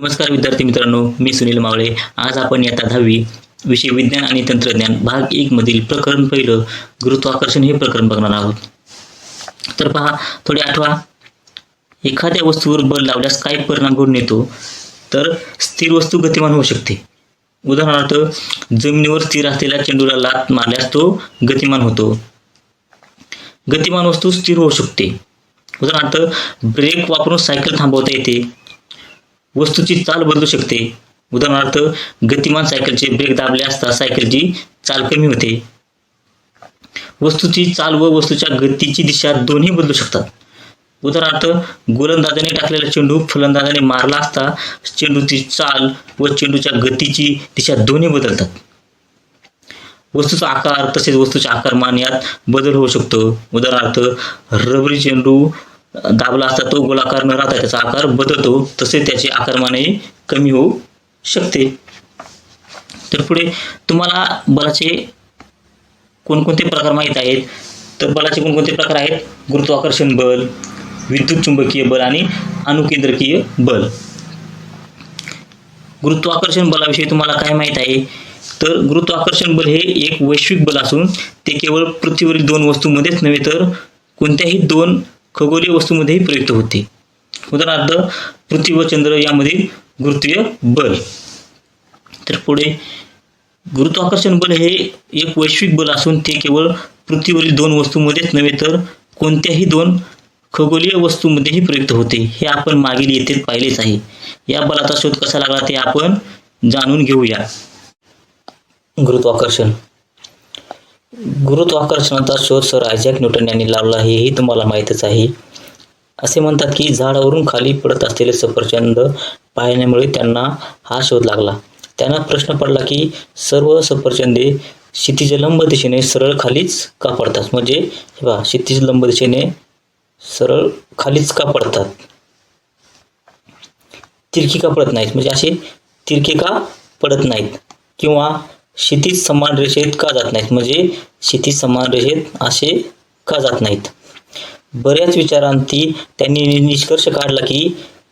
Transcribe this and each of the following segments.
नमस्कार विद्यार्थी मित्रांनो मी सुनील मावळे. आज आपण इयत्ता दहावी विषय विज्ञान आणि तंत्रज्ञान भाग एक मधील प्रकरण पहिलं गुरुत्वाकर्षण हे प्रकरण बघणार आहोत. तर पहा थोडे आठवा. एखाद्या वस्तूवर बल लावल्यास काय परिणाम घडून येतो? तर स्थिर वस्तू गतिमान होऊ शकते. उदाहरणार्थ जमिनीवर स्थिर असलेल्या चेंडूला लात मारल्यास तो गतिमान होतो. गतिमान वस्तू स्थिर होऊ शकते. उदाहरणार्थ ब्रेक वापरून सायकल थांबवता येते. वस्तूची चाल बदलू शकते. उदाहरणार्थ गतिमान सायकलचे ब्रेक दाबले असता सायकलची चाल कमी होते. वस्तूची चाल व वस्तूच्या गतीची दिशा दोन्ही बदलू शकतात. उदाहरणार्थ गोलंदाजाने टाकलेला चेंडू फलंदाजाने मारला असता चेंडूची चाल व चेंडूच्या गतीची दिशा दोन्ही बदलतात. वस्तूचा आकार तसेच वस्तूच्या आकारमान यात बदल होऊ शकतो. उदाहरणार्थ रबरी चेंडू दाबला असता तो गोलाकार न राहता त्याचा आकार बदलतो तसे त्याचे आकारमानही कमी होऊ शकते. तर पुढे तुम्हाला बलाचे कोणकोणते प्रकार माहीत आहेत? तर बलाचे कोणकोणते प्रकार आहेत? गुरुत्वाकर्षण बल विद्युत चुंबकीय बल आणि अणुकेंद्रकीय बल. गुरुत्वाकर्षण बलाविषयी तुम्हाला काय माहीत आहे? तर गुरुत्वाकर्षण बल हे एक वैश्विक बल असून ते केवळ पृथ्वीवरील दोन वस्तूंमध्येच नव्हे तर कोणत्याही दोन खगोलीय वस्तूमध्येही प्रयुक्त होते. उदाहरणार्थ पृथ्वी व चंद्र यामध्ये गुरुत्वीय बल. तर पुढे गुरुत्वाकर्षण बल हे एक वैश्विक बल असून ते केवळ पृथ्वीवरील दोन वस्तूंमध्येच नव्हे तर कोणत्याही दोन खगोलीय वस्तूमध्येही प्रयुक्त होते. हे आपण मागील येथेच पाहिलेच आहे. या बलाचा शोध कसा लागला ते आपण जाणून घेऊया. गुरुत्वाकर्षण. गुरुत्वाकर्षणाचा शोध सर आयझॅक न्यूटन यांनी लावला हेही तुम्हाला माहीतच आहे. असे म्हणतात की झाडावरून खाली पडत असलेले सफरचंद पाहण्यामुळे त्यांना हा शोध लागला. त्यांना प्रश्न पडला की सर्व सफरचंदे क्षितिज लंब दिशेने सरळ खालीच का पडतात? म्हणजे हे पहा क्षितिज लंब दिशेने सरळ खालीच का पडतात? तिरकी का पडत नाहीत? म्हणजे असे तिरके का पडत नाहीत? किंवा क्षितिज समान रेषेत का जात नाहीत? म्हणजे क्षितिज समान रेषेत असे का जात नाहीत? बऱ्याच विचारांती त्यांनी निष्कर्ष काढला की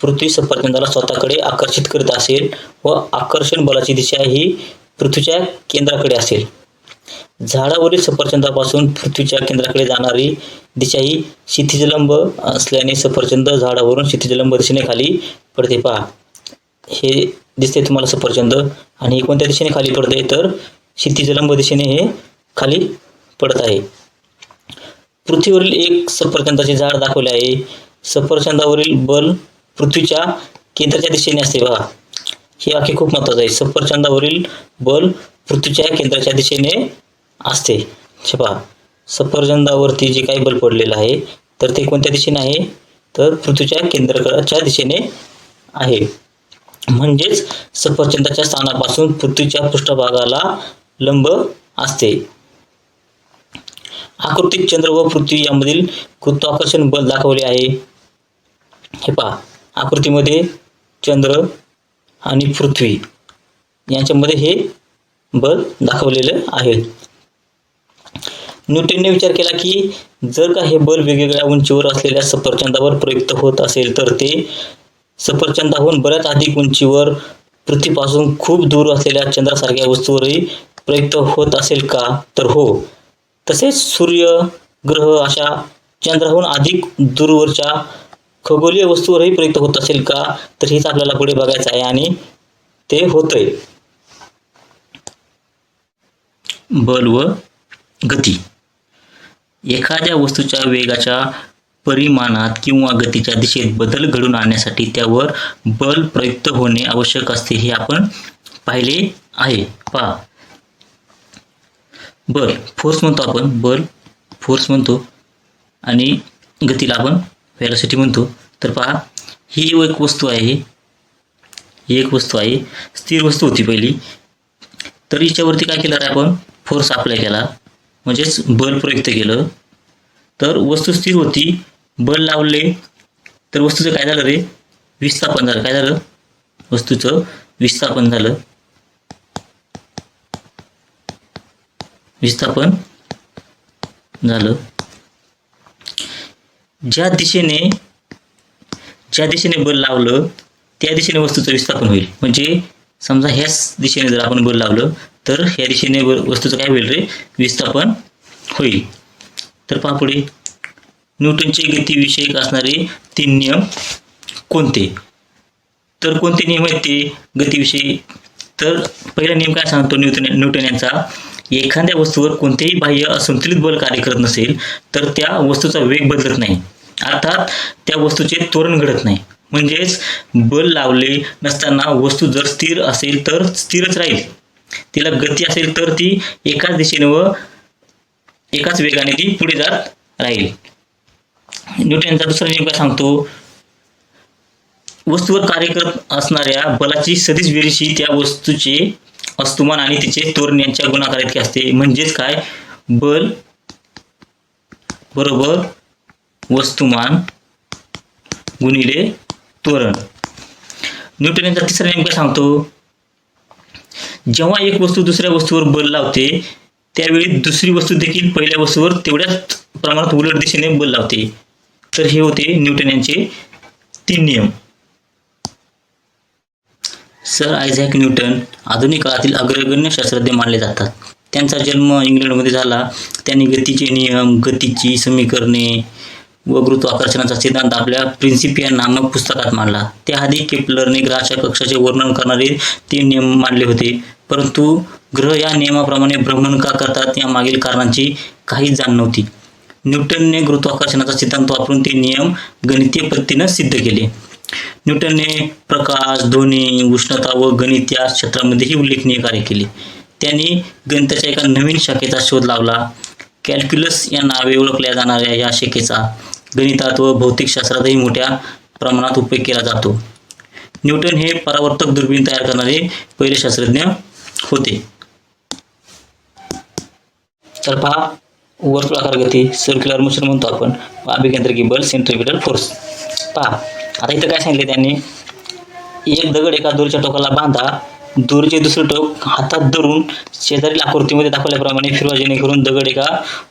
पृथ्वी सफरचंदाला स्वतःकडे आकर्षित करीत असेल व आकर्षण बलाची दिशा ही पृथ्वीच्या केंद्राकडे असेल. झाडावरील सफरचंदापासून पृथ्वीच्या केंद्राकडे जाणारी दिशा ही क्षितिजलंब असल्याने सफरचंद झाडावरून क्षितिजलंब दिशेने खाली पडते पहा. हे दिसते तुम्हाला सफरचंद. आणि हे कोणत्या दिशेने खाली पडते तर क्षितिजलंब दिशेने हे खाली पडत आहे. पृथ्वीवरील एक सफरचंदाचे झाड दाखवले आहे. सफरचंदावरील बल पृथ्वीच्या केंद्राच्या दिशेने असते बघा. हे वाक्य खूप महत्वाचं आहे. सफरचंदावरील बल पृथ्वीच्या केंद्राच्या दिशेने असते. पहा. सफरचंदावरती जे काही बल पडलेलं आहे तर ते कोणत्या दिशेने आहे? तर पृथ्वीच्या केंद्राच्या दिशेने आहे. म्हणजेच सफरचंदाच्या स्थानापासून पृथ्वीच्या पृष्ठभागाला लंब असते. आकृतीत चंद्र व पृथ्वी यामधील गुरुत्वाकर्षण बल दाखवले आहे. हे पहा आकृतीमध्ये चंद्र आणि पृथ्वी यांच्यामध्ये हे बल दाखवलेलं आहे. न्यूटनने विचार केला की जर का हे बल वेगवेगळ्या उंचीवर असलेल्या सफरचंदावर प्रयुक्त होत असेल तर ते सफरचंदाहून बऱ्याच अधिक उंचीवर पृथ्वीपासून खूप दूर असलेल्या चंद्रासारख्या वस्तूवरही प्रयुक्त होत असेल का? तर हो. तसेच सूर्य ग्रह अशा चंद्राहून अधिक दूरवरच्या खगोलीय वस्तूवरही प्रयुक्त होत असेल का? तर हेच आपल्याला पुढे बघायचं आहे आणि ते होतंय. बल व गती. एखाद्या वस्तूच्या वेगाच्या परिमाणात किंवा गतीच्या दिशेत बदल घडून आणण्यासाठी त्यावर बल प्रयुक्त होणे आवश्यक असते हे आपण पाहिले आहे. पहा. बल फोर्स म्हणतो आपण. बल फोर्स म्हणतो. आणि गतीला आपण व्हॅलॉसिटी म्हणतो. तर पहा ही एक वस्तू आहे. ही एक वस्तू आहे. स्थिर वस्तू होती पहिली. तर हिच्यावरती काय केलं रे आपण? फोर्स अप्लाय केला. म्हणजेच बल प्रयुक्त केलं. तर वस्तू स्थिर होती. बल लावले. तर वस्तूचं काय झालं रे? विस्थापन झालं. काय झालं? वस्तूचं विस्थापन झालं. विस्थापन झालं. ज्या दिशेने ज्या दिशेने बल लावलं त्या दिशेने वस्तूचं विस्थापन होईल. म्हणजे समजा ह्याच दिशेने जर आपण बल लावलं तर ह्या दिशेने व- वस्तूचं काय होईल रे? विस्थापन होईल. तर पहा पुढे. न्यूटनचे गतीविषयक असणारे तीन नियम कोणते? तर कोणते नियम आहेत ते? गतीविषयी. तर पहिला नियम काय सांगतो न्यूटन न्यूटन यांचा? एखाद्या वस्तूवर कोणतेही बाह्य असंतुलित बल कार्य करत नसेल तर त्या वस्तूचा वेग बदलत नाही. अर्थात त्या वस्तूचे त्वरण घडत नाही. म्हणजेच बल लावले नसताना वस्तू जर स्थिर असेल तर स्थिरच राहील. तिला गती असेल तर ती एकाच दिशेने व एकाच वेगाने ती पुढे जात राहील. न्यूटनचा दुसरा नियम काय सांगतो? वस्तूवर कार्य करत असणाऱ्या बलाची सदिश बेरीज त्या वस्तूचे वस्तुमान आणि तिचे तोरण यांच्या गुणाकार इतके असते. म्हणजेच काय? बल बरोबर वस्तुमान गुणिले तोरण. न्यूटन यांचा तिसरा नियम काय सांगतो? जेव्हा एक वस्तू दुसऱ्या वस्तूवर बल लावते त्यावेळी दुसरी वस्तू देखील पहिल्या वस्तूवर तेवढ्याच प्रमाणात उलट दिशेने बल लावते. तर हे होते न्यूटन यांचे तीन नियम. सर आयझॅक न्यूटन आधुनिक काळातील अग्रगण्य शास्त्रज्ञ मानले जातात. त्यांचा जन्म इंग्लंडमध्ये झाला. त्यांनी गतीचे नियम गतीची समीकरणे व गुरुत्वाकर्षणाचा सिद्धांत आपल्या प्रिन्सिपिया नामक पुस्तकात मांडला. त्याआधी केपलरने ग्रहाच्या कक्षाचे वर्णन करणारे तीन नियम मांडले होते. परंतु ग्रह या नियमाप्रमाणे भ्रमण का करतात या मागील कारणांची काहीच जाण नव्हती. न्यूटनने गुरुत्वाकर्षणाचा सिद्धांत वापरून ते नियम गणितीय पद्धतीनं सिद्ध केले. न्यूटनने प्रकाश ध्वनी उष्णता व गणित या क्षेत्रामध्येही उल्लेखनीय कार्य केले. त्यांनी गणिताच्या एका नवीन शाखेचा शोध लावला. कॅल्क्युलस या नावे ओळखल्या जाणाऱ्या या शाखेचा गणितात व भौतिकशास्त्रातही मोठ्या प्रमाणात उपयोग केला जातो. न्यूटन हे परावर्तक दुर्बीण तयार करणारे पहिले शास्त्रज्ञ होते. तर पहा वर्तुळाकार गती सर्क्युलर मोशन म्हणतो आपण. अभिकेंद्रकी बल सेंट्रिपिटल फोर्स पहा आता इथं काय सांगितले त्यांनी? एक दगड एका दोरीच्या टोकाला बांधा दोरीचे दुसरे टोक हातात धरून शेजारील आकृतीमध्ये दाखवल्याप्रमाणे फिरवा जेणेकरून दगड एका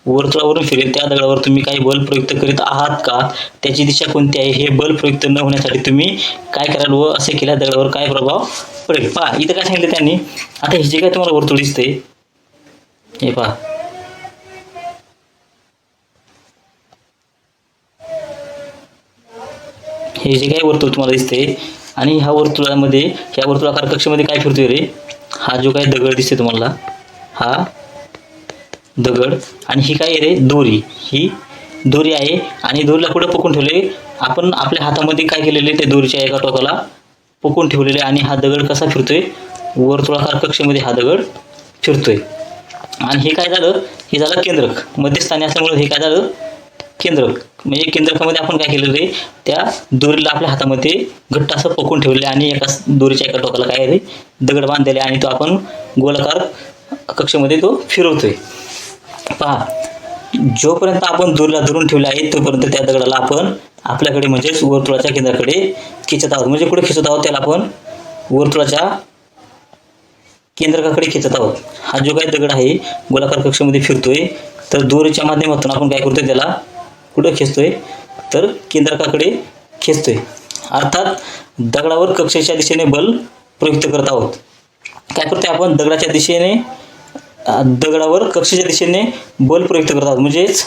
वर्तुळावरून फिरेल. त्या दगडावर तुम्ही काही बल प्रयुक्त करीत आहात का? त्याची दिशा कोणती आहे? हे बल प्रयुक्त न होण्यासाठी तुम्ही काय कराल व असे केल्या दगडावर काय प्रभाव पडेल? पहा इथं काय सांगितलं त्यांनी? आता हे जे काय तुम्हाला वर्तुळ दिसते हे पहा. हे जे काही वर्तुळ तुम्हाला दिसते आणि ह्या वर्तुळामध्ये ह्या वर्तुळाकार कक्षेमध्ये काय फिरतोय रे? हा जो काही दगड दिसते तुम्हाला हा दगड आणि ही काय आहे रे? दोरी. ही दोरी आहे आणि दोरीला कुठं पकडून ठेवले आपण आपल्या हातामध्ये काय केलेले ते दोरीच्या एका टोकाला पकडून ठेवलेले आणि हा दगड कसा फिरतोय? वर्तुळाकार कक्षेमध्ये हा दगड फिरतोय. आणि हे काय झालं? हे झालं केंद्रक. मध्यस्थानी असल्यामुळे हे काय झालं? केंद्रक म्हणजे केंद्रकामध्ये आपण काय केलेलं आहे त्या दोरीला आपल्या हातामध्ये घट्ट असं पकडून ठेवले आणि एका दोरीच्या एका टोकाला काय आहे रे दगड बांधलेले आणि तो आपण गोलाकार कक्षेमध्ये तो फिरवतोय. पहा जोपर्यंत आपण दोरीला धरून ठेवले आहे तोपर्यंत त्या दगडाला आपण आपल्याकडे म्हणजेच वर्तुळाच्या केंद्राकडे खेचत आहोत. म्हणजे कुठे खेचत आहोत त्याला आपण वर्तुळाच्या केंद्रकाकडे खेचत आहोत. हा जो काही दगड आहे गोलाकार कक्षेमध्ये फिरतोय तर दोरीच्या माध्यमातून आपण काय करतोय त्याला कुठं खेचतोय? तर केंद्रकाकडे खेचतोय. अर्थात दगडावर कक्षेच्या दिशेने बल प्रयुक्त करत आहोत. काय करतोय आपण? दगडाच्या दिशेने दगडावर कक्षेच्या दिशेने बल प्रयुक्त करत आहोत. म्हणजेच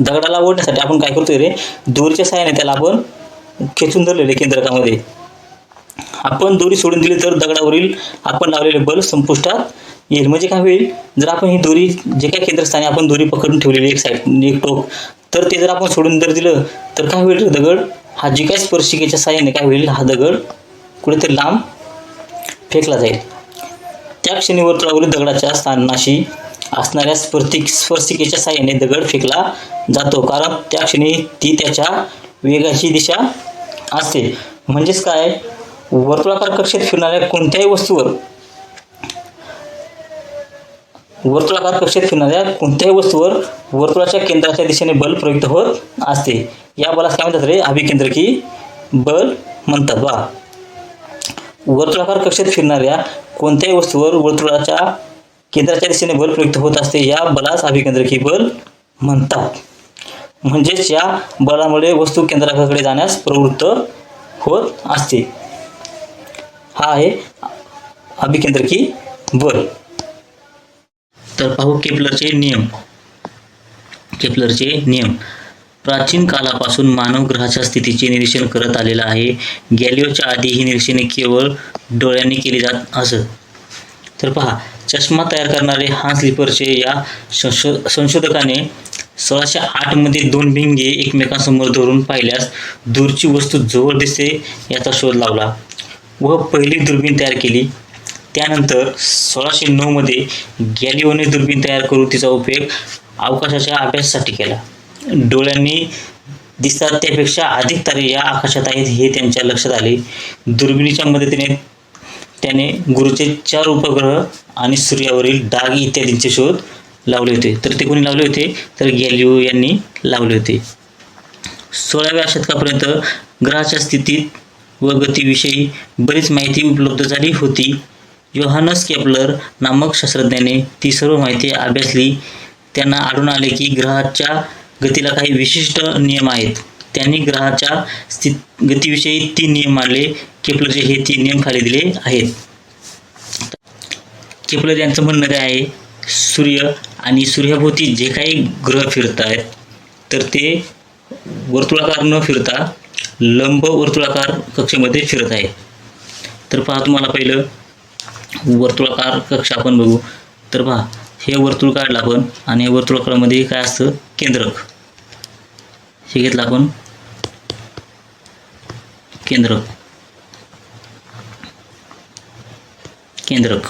दगडाला ओढण्यासाठी आपण काय करतोय रे? दोरीच्या सहाय्याने त्याला आपण खेचून धरलेले केंद्रकामध्ये. आपण दोरी सोडून दिली तर दगडावरील आपण लावलेले बल संपुष्टात येईल. म्हणजे काय होईल? जर आपण ही दोरी जे काही केंद्रस्थानी आपण दोरी पकडून ठेवलेली एक साईड एक टोक तर ते जर आपण सोडून जर दिलं तर काय होईल रे दगड? हा जी काय स्पर्शिकेच्या साह्याने काय होईल हा दगड कुठेतरी लांब फेकला जाईल. त्या क्षणी वर्तुळावरील दगडाच्या स्थानाशी असणाऱ्या स्पर्तिक स्पर्शिकेच्या साह्याने दगड फेकला जातो. कारण त्या क्षणी ती त्याच्या वेगाची दिशा असते. म्हणजेच काय? वर्तुळाकार कक्षेत फिरणाऱ्या कोणत्याही वस्तूवर वर्तुळाकार कक्षेत फिरणाऱ्या कोणत्याही वस्तूवर वर्तुळाच्या केंद्राच्या दिशेने बल प्रयुक्त होत असते. या बलास काय म्हणतात रे? अभिकेंद्रकी बल म्हणतात. बा वर्तुळाकार कक्षेत फिरणाऱ्या कोणत्याही वस्तूवर वर्तुळाच्या केंद्राच्या दिशेने बल प्रयुक्त होत असते या बलास अभिकेंद्रकी बल म्हणतात. म्हणजेच या बलामुळे वस्तू केंद्राकडे जाण्यास प्रवृत्त होत असते. हा आहे अभिकेंद्रकी बल. तर पाहू केपलरचे नियम. केपलरचे नियम. प्राचीन कालापासून मानव ग्रहाच्या स्थितीचे निरीक्षण करत आलेला आहे. गॅलिओच्या आधी ही निरीक्षणे केवळ डोळ्यांनी केली जात असत. तर पहा चष्मा तयार करणारे हान्स लिपरचे या संशो संशोधकाने सोळाशे आठमध्ये दोन भिंगे एकमेकांसमोर धरून पाहिल्यास दूरची वस्तू जवळ दिसते याचा शोध लावला व पहिली दुर्बीण तयार केली. त्यानंतर सोळाशे नऊमध्ये गॅलिओने दुर्बीण तयार करून तिचा उपयोग अवकाशाच्या अभ्यासासाठी केला. डोळ्यांनी दिसतात त्यापेक्षा अधिक तारे या आकाशात आहेत हे त्यांच्या लक्षात आले. दुर्बिणीच्या मदतीने त्याने गुरुचे चार उपग्रह आणि सूर्यावरील डाग इत्यादींचे शोध लावले होते. तर ते कोणी लावले होते? तर गॅलिओ यांनी लावले होते. सोळाव्या शतकापर्यंत ग्रहाच्या स्थितीत व गतीविषयी बरीच माहिती उपलब्ध झाली होती. योहानस केपलर नामक शास्त्रज्ञाने ती सर्व माहिती अभ्यासली. त्यांना आढळून आले की ग्रहाच्या गतीला काही विशिष्ट नियम आहेत. त्यांनी ग्रहाच्या स्थित गतीविषयी तीन नियम मानले केपलरचे हे तीन नियम खाली दिले आहेत. केपलर यांचं म्हणणं काय आहे? सूर्य आणि सूर्याभोवती जे काही ग्रह फिरत आहेत तर ते वर्तुळाकार न फिरता लंब वर्तुळाकार कक्षेमध्ये फिरत आहे तर पहा तुम्हाला पहिलं वर्तुळाकार कक्ष आपण बघू. तर पहा हे वर्तुळ काढलं आपण आणि या वर्तुळाकारामध्ये काय असतं? केंद्रक. हे घेतलं आपण. केंद्रक. केंद्रक.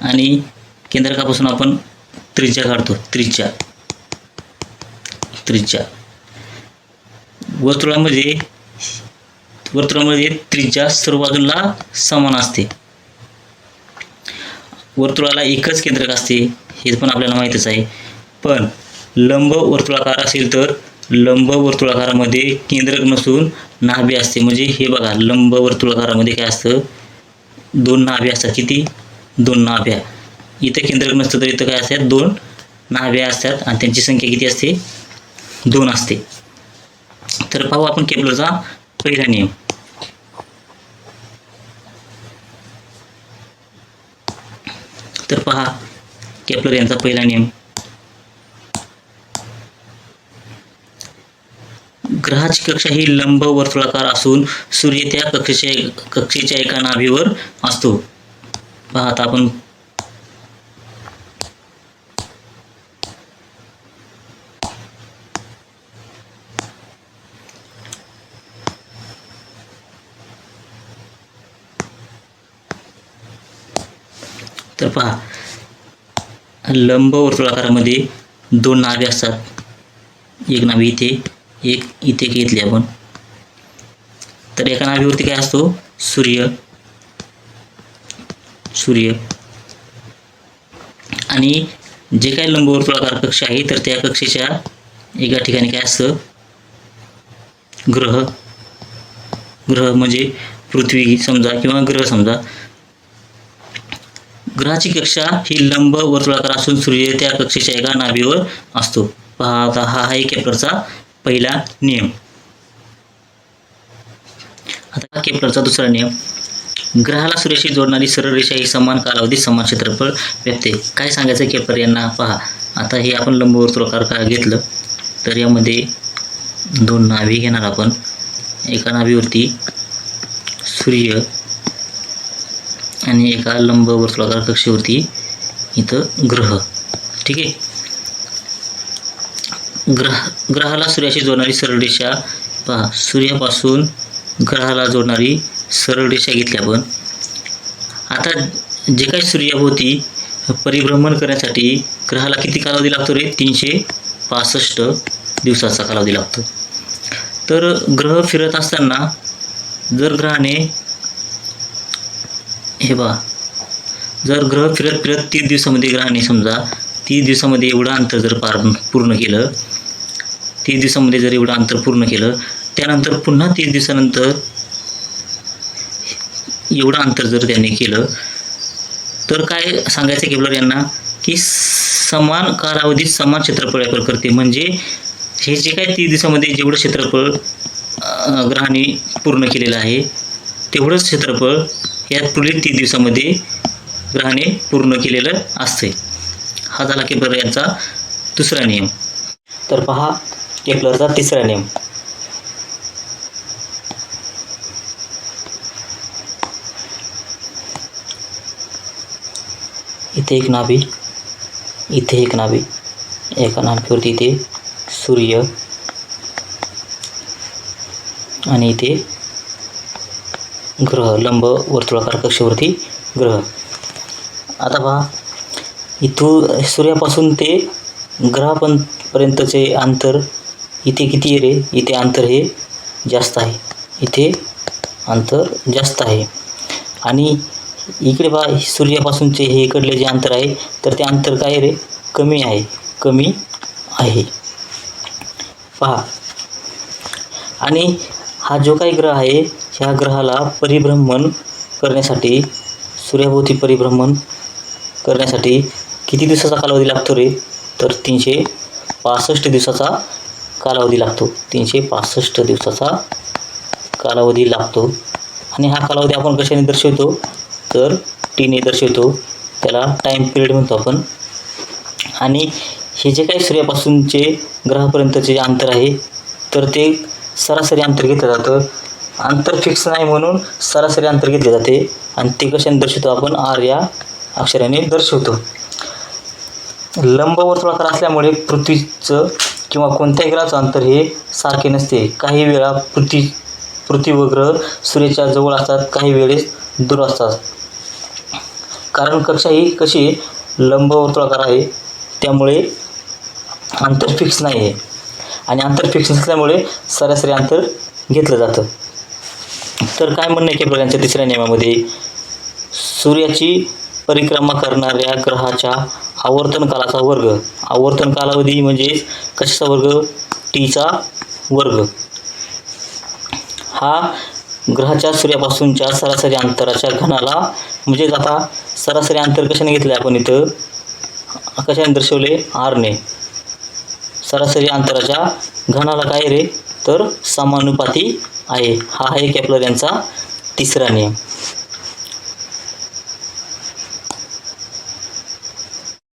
आणि केंद्रकापासून आपण त्रिज्या काढतो. त्रिज्या. त्रिज्या. वर्तुळामध्ये वर्तुळामध्ये त्रिज्या सर्व बाजूला समान असते. वर्तुळाला एकच केंद्रक असते हे पण आपल्याला माहीतच आहे. पण लंब वर्तुळाकार असेल तर लंब वर्तुळाकारामध्ये केंद्रक नसून नाभे असते. म्हणजे हे बघा लंब वर्तुळाकारामध्ये काय असतं? दोन नाभे असतात. किती? दोन नाभ्या. इथं केंद्रक नसतं तर इथं काय असतात? दोन नाभ्या असतात आणि त्यांची संख्या किती असते? दोन असते. तर पाहू आपण केपलरचा पहिला नियम. तर पहा केपलर यांचा पहिला नियम. ग्रहाची कक्षा ही लंब वर्तुळाकार असून सूर्य त्या कक्षेच्या कक्षेच्या एका नाभीवर असतो. पहा आता आपण पहा. लंबवर्तुळाकारामध्ये दोन नावे असतात. एक नावे इथे एक इथे घेतली आपण. तर एका नावेवरती काय असतो? सूर्य. सूर्य. आणि जे काही लंबवर्तुळाकार कक्ष आहे तर त्या कक्षेच्या एका ठिकाणी काय असतं? ग्रह. ग्रह म्हणजे पृथ्वी समजा किंवा ग्रह समजा. ग्रहाची कक्षा ही लंब वर्तुळाकार असून सूर्य त्या कक्षेच्या एका नाभीवर असतो. पहा आता हा आहे केपलरचा पहिला नियम. आता केपलरचा दुसरा नियम. ग्रहाला सूर्याशी जोडणारी सरळ रेषा ही समान कालावधी समान क्षेत्रफळ व्यापते काय सांगायचं केपलर यांना? पहा आता हे आपण लंबवर्तुळाकार का घेतलं? तर यामध्ये दोन नावी घेणार आपण. एका नावीवरती सूर्य आणि एका लंब वर्तुळाकार कक्षेवरती इथं ग्रह. ठीक आहे? ग्रह ग्रहाला सूर्याशी जोडणारी सरळ रेषा पहा. सूर्यापासून ग्रहाला जोडणारी सरळ रेषा घेतली आपण. आता जे काही सूर्याभोवती परिभ्रमण करण्यासाठी ग्रहाला किती कालावधी लागतो रे? तीनशे पासष्ट दिवसाचा कालावधी लागतो. तर ग्रह फिरत असताना जर ग्रहाने हे बघा जर ग्रह फिरत फिरत तीस दिवसामध्ये ग्रहाने समजा तीस दिवसामध्ये एवढं अंतर जर पार पूर्ण केलं तीस दिवसामध्ये जर एवढं अंतर पूर्ण केलं त्यानंतर पुन्हा तीस दिवसानंतर एवढं अंतर जर त्यांनी केलं तर काय सांगायचं केवलर यांना? की समान कालावधीत समान क्षेत्रफळ व्यापार करते. म्हणजे हे जे काय तीस दिवसामध्ये जेवढं क्षेत्रफळ ग्रहाने पूर्ण केलेलं आहे तेवढंच क्षेत्रफळ यात पुढील तीन दिवसामध्ये ग्रहाने पूर्ण केलेलं असते हा झाला केपलर यांचा दुसरा नियम. तर पहा केपलरचा तिसरा नियम. इथे एक नाभी इथे एक नाभी. एका नाभीवरती इथे सूर्य आणि इथे ग्रह लंब वर्तुळाकार कक्षेवरती ग्रह. आता पहा इथून सूर्यापासून ते ग्रहापण पर्यंतचे अंतर इथे किती आहे रे? इथे अंतर हे जास्त आहे. इथे अंतर जास्त आहे. आणि इकडे पहा सूर्यापासूनचे हे इकडले जे अंतर आहे तर ते अंतर काय रे? कमी आहे. कमी आहे. पहा. आणि हा जो काही ग्रह आहे ह्या ग्रहाला परिभ्रमण करण्यासाठी सूर्याभोवती परिभ्रमण करण्यासाठी किती दिवसाचा कालावधी लागतो रे? तर तीनशे पासष्ट दिवसाचा कालावधी लागतो. तीनशे पासष्ट दिवसाचा कालावधी लागतो. आणि हा कालावधी आपण कशाने दर्शवतो? तर टीने दर्शवतो. त्याला टाईम पिरियड म्हणतो आपण. आणि हे जे काही सूर्यापासूनचे ग्रहापर्यंतचे जे अंतर आहे तर ते सरासरी अंतर घेतलं जातं. अंतर फिक्स नाही म्हणून सरासरी अंतर घेतले जाते. आणि ते कशाने दर्शवतो आपण आर या अक्षराने दर्शवतो. लंबवर्तुळाकार असल्यामुळे पृथ्वीचं किंवा कोणत्याही ग्रहाचं अंतर हे सारखे नसते. काही वेळा पृथ्वी पृथ्वी व ग्रह सूर्याच्या जवळ असतात काही वेळेस दूर असतात. कारण कक्षा ही कशी लंबवर्तुळाकार आहे. त्यामुळे अंतर फिक्स नाही आहे आणि अंतर फिक्स नसल्यामुळे सरासरी अंतर घेतलं जातं. तर काय म्हणणं आहे केपलर तिसऱ्या नियमामध्ये? सूर्याची परिक्रमा करणाऱ्या ग्रहाच्या आवर्तन कालाचा वर्ग. आवर्तन कालावधी म्हणजे कशाचा वर्ग? टीचा वर्ग. हा ग्रहाच्या सूर्यापासूनच्या सरासरी अंतराच्या घनाला म्हणजेच आता सरासरी अंतर कशाने घेतले आपण इथं? कशाने दर्शवले? आरने. सरासरी अंतराच्या घनाला काय रे? तर समानुपाती आहे. हा आहे कॅपलर यांचा तिसरा नियम.